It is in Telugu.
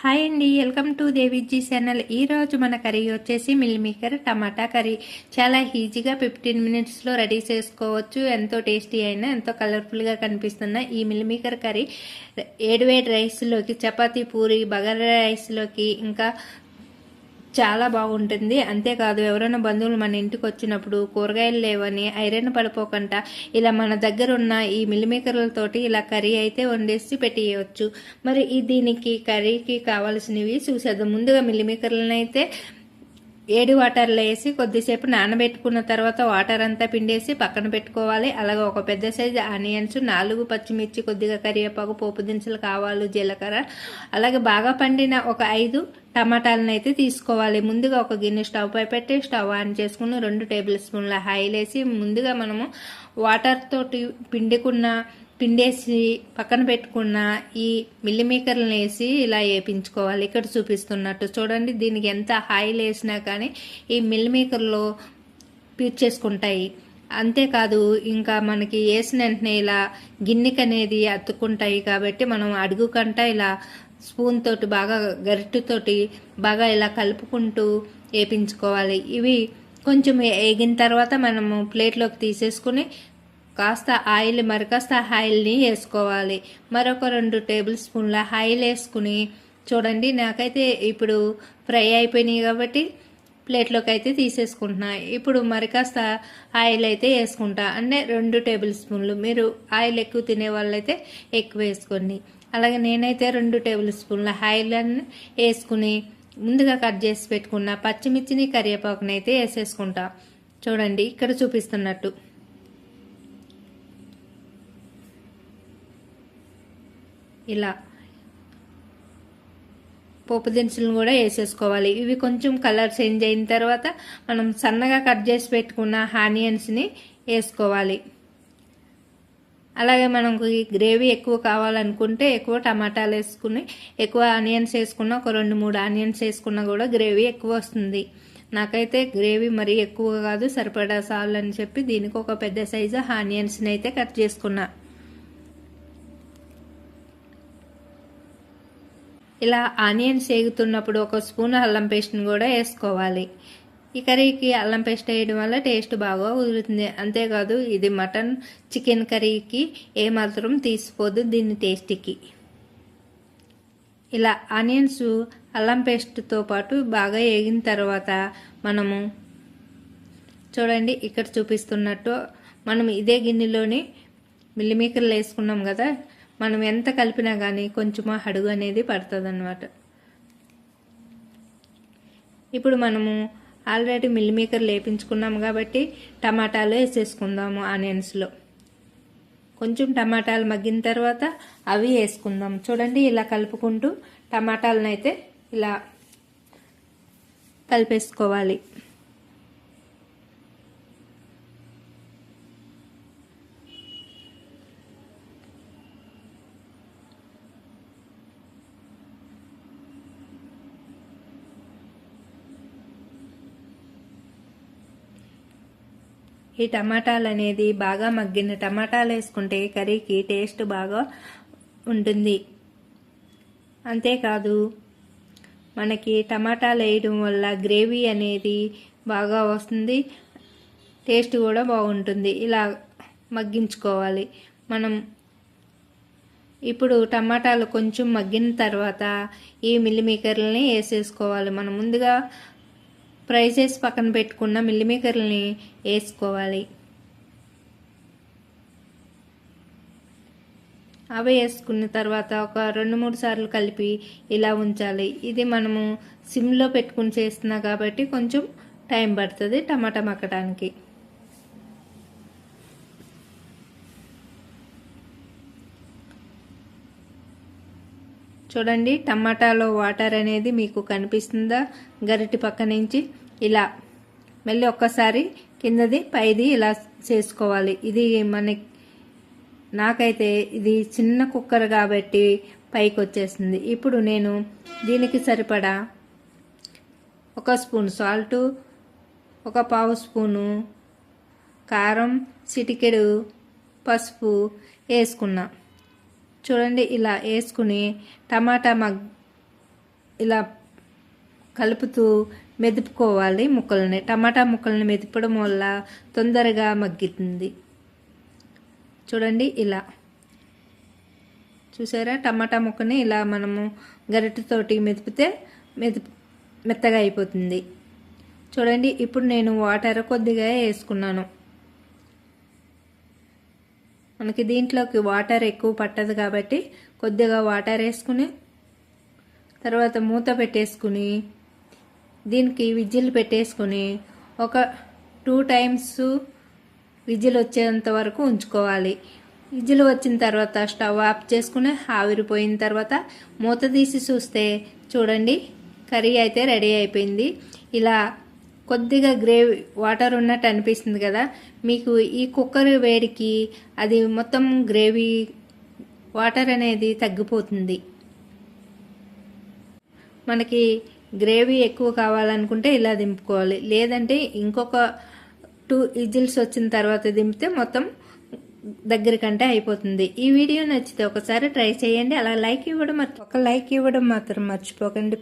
హాయ్ అండి వెల్కమ్ టు దేవిజీ ఛానల్. ఈ రోజు మన కర్రీ వచ్చేసి మిల్మేకర్ టమాటా కర్రీ. చాలా ఈజీగా ఫిఫ్టీన్ మినిట్స్లో రెడీ చేసుకోవచ్చు. ఎంతో టేస్టీ అయినా ఎంతో కలర్ఫుల్గా కనిపిస్తున్న ఈ మిల్మేకర్ కర్రీ. ఏడువేడి రైస్లోకి చపాతీ పూరి బగారా రైస్లోకి ఇంకా చాలా బాగుంటుంది. అంతేకాదు ఎవరైనా బంధువులు మన ఇంటికి వచ్చినప్పుడు కూరగాయలు లేవని ఐరన్ పడిపోకుండా ఇలా మన దగ్గర ఉన్న ఈ మిల్లిమేకర్లతోటి ఇలా కర్రీ అయితే వండేసి పెట్టేయవచ్చు మరి ఈ దీనికి కర్రీకి కావాల్సినవి చూసేద్దాం. ముందుగా మిల్లిమేకర్లను అయితే ఏడు వాటర్లో వేసి కొద్దిసేపు నానబెట్టుకున్న తర్వాత వాటర్ అంతా పిండేసి పక్కన పెట్టుకోవాలి. అలాగే ఒక పెద్ద సైజు ఆనియన్స్ నాలుగు పచ్చిమిర్చి కొద్దిగా కరివేపాకు పోపు దినుసులు కావాలి జీలకర్ర. అలాగే బాగా పండిన ఒక ఐదు టమాటాలను అయితే తీసుకోవాలి. ముందుగా ఒక గిన్నె స్టవ్ పై పెట్టి స్టవ్ ఆన్ చేసుకుని రెండు టేబుల్ స్పూన్ల ఆయిల్ వేసి ముందుగా మనము వాటర్తో పిండుకున్న పిండేసి పక్కన పెట్టుకున్న ఈ మిల్లిమేకర్లను వేసి ఇలా వేపించుకోవాలి. ఇక్కడ చూపిస్తున్నట్టు. చూడండి దీనికి ఎంత ఆయిల్ వేసినా కానీ ఈ మిల్లిమేకర్లో పీర్చేసుకుంటాయి అంతేకాదు ఇంకా మనకి వేసిన వెంటనే ఇలా గిన్నెకి అనేది అతుక్కుంటాయి కాబట్టి మనం అడుగు కంట ఇలా స్పూన్ తోటి బాగా గరిటెతోటి బాగా ఇలా కలుపుకుంటూ వేపించుకోవాలి. ఇవి కొంచెం వేగిన తర్వాత మనము ప్లేట్లోకి తీసేసుకుని కాస్త ఆయిల్ మరి కాస్త ఆయిల్ని వేసుకోవాలి. మరొక రెండు టేబుల్ స్పూన్ల ఆయిల్ వేసుకుని చూడండి నాకైతే ఇప్పుడు ఫ్రై అయిపోయినాయి కాబట్టి ప్లేట్లోకి అయితే తీసేసుకుంటున్నా. ఇప్పుడు మరి కాస్త ఆయిల్ అయితే వేసుకుంటా. అంటే రెండు టేబుల్ స్పూన్లు. మీరు ఆయిల్ ఎక్కువ తినే వాళ్ళైతే ఎక్కువ వేసుకోండి. అలాగే నేనైతే రెండు టేబుల్ స్పూన్ల ఆయిల్ వేసుకుని ముందుగా కట్ చేసి పెట్టుకున్న పచ్చిమిర్చిని కరివేపాకుని అయితే వేసేసుకుంటా. చూడండి ఇక్కడ చూపిస్తున్నట్టు. ఇలా పోపు దినుసులను కూడా వేసేసుకోవాలి. ఇవి కొంచెం కలర్ చేంజ్ అయిన తర్వాత మనం సన్నగా కట్ చేసి పెట్టుకున్న ఆనియన్స్ని వేసుకోవాలి. అలాగే మనకు ఈ గ్రేవీ ఎక్కువ కావాలనుకుంటే ఎక్కువ టమాటాలు వేసుకుని ఎక్కువ ఆనియన్స్ వేసుకున్న ఒక రెండు మూడు ఆనియన్స్ వేసుకున్నా కూడా గ్రేవీ ఎక్కువ వస్తుంది. నాకైతే గ్రేవీ మరీ ఎక్కువ కాదు సరిపడా సాల్ అని చెప్పి దీనికి ఒక పెద్ద సైజు ఆనియన్స్ని అయితే కట్ చేసుకున్నా. ఇలా ఆనియన్స్ వేగుతున్నప్పుడు ఒక స్పూన్ అల్లం పేస్ట్ని కూడా వేసుకోవాలి. ఈ కర్రీకి అల్లం పేస్ట్ వేయడం వల్ల టేస్ట్ బాగా కుదురుతుంది. అంతేకాదు ఇది మటన్ చికెన్ కర్రీకి ఏమాత్రం తీసిపోదు దీని టేస్ట్కి. ఇలా ఆనియన్స్ అల్లం పేస్ట్తో పాటు బాగా వేగిన తర్వాత మనము చూడండి ఇక్కడ చూపిస్తున్నట్టు మనం ఇదే గిన్నెలోని మిల్లిమేకర్లు వేసుకున్నాం కదా మనం ఎంత కలిపినా కానీ కొంచెం అడుగు అనేది పడుతుంది అనమాట ఇప్పుడు మనము ఆల్రెడీ మిల్ మేకర్ లేపించుకున్నాం కాబట్టి టమాటాలు వేసేసుకుందాము ఆనియన్స్లో కొంచెం టమాటాలు మగ్గిన తర్వాత అవి వేసుకుందాం. చూడండి ఇలా కలుపుకుంటూ టమాటాలను అయితే ఇలా కలిపేసుకోవాలి. ఈ టమాటాలు అనేది బాగా మగ్గిన టమాటాలు వేసుకుంటే కర్రీకి టేస్ట్ బాగా ఉంటుంది. అంతేకాదు మనకి టమాటాలు వేయడం వల్ల గ్రేవీ అనేది బాగా వస్తుంది టేస్ట్ కూడా బాగుంటుంది. ఇలా మగ్గించుకోవాలి. మనం ఇప్పుడు టమాటాలు కొంచెం మగ్గిన తర్వాత ఈ మిల్లిమేకర్లని వేసేసుకోవాలి. మనం ముందుగా ఫ్రై చేసి పక్కన పెట్టుకున్న మిల్లిమేకర్లని వేసుకోవాలి. అవి వేసుకున్న తర్వాత ఒక రెండు మూడు సార్లు కలిపి ఇలా ఉంచాలి. ఇది మనము సిమ్లో పెట్టుకుని చేస్తున్నా కాబట్టి కొంచెం టైం పడుతుంది టమాటా మక్కడానికి చూడండి టమాటాలో వాటర్ అనేది మీకు కనిపిస్తుందా? గరిటి పక్క నుంచి ఇలా. మళ్ళీ ఒక్కసారి కిందది పైది ఇలా చేసుకోవాలి. ఇది మన నాకైతే ఇది చిన్న కుక్కర్ కాబట్టి పైకి వచ్చేసింది ఇప్పుడు నేను దీనికి సరిపడా ఒక స్పూన్ సాల్టు ఒక పావు స్పూను కారం చిటికెడు పసుపు వేసుకున్నా. చూడండి ఇలా వేసుకుని టమాటా మగ్ ఇలా కలుపుతూ మెదుపుకోవాలి ముక్కలని. టమాటా ముక్కల్ని మెదపడం వల్ల తొందరగా మగ్గుతుంది. చూడండి ఇలా. చూసారా? టమాటా ముక్కని ఇలా మనము గరిటెతోటి మెదిపితే మెది మెత్తగా అయిపోతుంది. చూడండి ఇప్పుడు నేను వాటర్ కొద్దిగా వేసుకున్నాను. మనకి దీంట్లోకి వాటర్ ఎక్కువ పట్టదు కాబట్టి కొద్దిగా వాటర్ వేసుకుని తర్వాత మూత పెట్టేసుకుని దీనికి విజిల్ పెట్టేసుకుని ఒక టూ టైమ్స్ విజిల్ వచ్చేంత వరకు ఉంచుకోవాలి. విజిల్ వచ్చిన తర్వాత స్టవ్ ఆఫ్ చేసుకుని ఆవిరిపోయిన తర్వాత మూత తీసి చూస్తే చూడండి కర్రీ అయితే రెడీ అయిపోయింది. ఇలా కొద్దిగా గ్రేవీ వాటర్ ఉన్నట్టు అనిపిస్తుంది కదా? మీకు ఈ కుక్కర్ వేడికి అది మొత్తం గ్రేవీ వాటర్ అనేది తగ్గిపోతుంది. మనకి గ్రేవీ ఎక్కువ కావాలనుకుంటే ఇలా దింపుకోవాలి. లేదంటే ఇంకొక టూ ఇజిల్స్ వచ్చిన తర్వాత దింపితే మొత్తం దగ్గరకంటే అయిపోతుంది. ఈ వీడియో నచ్చితే ఒకసారి ట్రై చేయండి. అలా లైక్ ఇవ్వడం ఒక లైక్ ఇవ్వడం మాత్రం మర్చిపోకండి.